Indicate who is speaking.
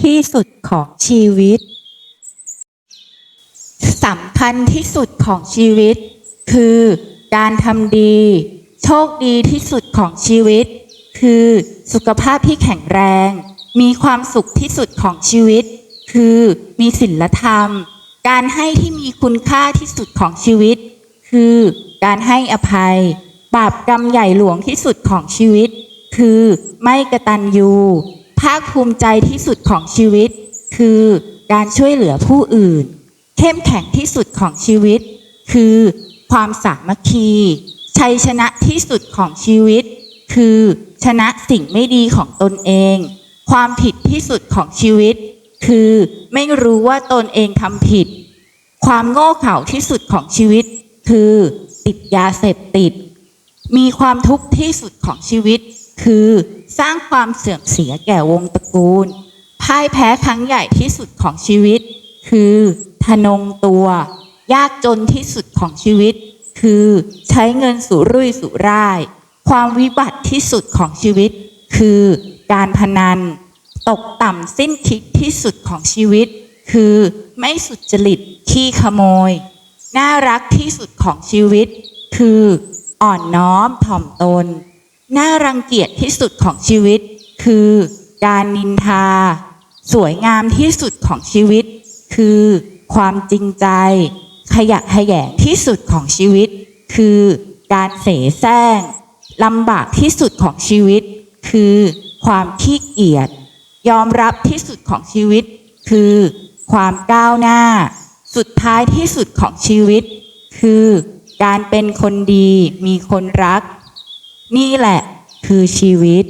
Speaker 1: ที่สุดของชีวิตสำคัญที่สุดของชีวิต คือการทำดี โชคดีที่สุดของชีวิต คือสุขภาพที่แข็งแรง มีความสุขที่สุดของชีวิต คือมีศีลธรรม การให้ที่มีคุณค่าที่สุดของชีวิต คือการให้อภัย บาปกรรมใหญ่หลวงที่สุดของชีวิต คือไม่กระตันยู ภาคภูมิใจที่สุดของชีวิต คือการช่วยเหลือผู้อื่น เข้มแข็งที่สุดของชีวิต คือความสามัคคี ชัยชนะที่สุดของชีวิต คือชนะสิ่งไม่ดีของตนเอง ความผิดที่สุดของชีวิต คือไม่รู้ว่าตนเองทำผิด ความโง่เขลาที่สุดของชีวิต คือติดยาเสพติด มีความทุกข์ที่สุดของชีวิต คือสร้างความเสื่อมเสียแก่วงตระกูล พ่ายแพ้ครั้งใหญ่ที่สุดของชีวิต คือทะนงตัว ยากจนที่สุดของชีวิต คือใช้เงินสุรุ่ยสุร่าย ความวิบัติที่สุดของชีวิต คือการพนัน ตกต่ำสิ้นคิดที่สุดของชีวิต คือไม่สุจริตขี้ขโมย น่ารักที่สุดของชีวิต คืออ่อนน้อมถ่อมตน น่ารังเกียจที่สุดของชีวิต คือการนินทา สวยงามที่สุดของชีวิต คือความจริงใจ ขยะขยงที่สุดของชีวิต คือการเสแสร้งลำบากที่สุดของชีวิต คือความขี้เกียจยอมรับที่สุดของชีวิต คือความก้าวหน้า สุดท้ายที่สุดของชีวิต คือการเป็นคนดีมีคนรัก นี่แหละคือชีวิต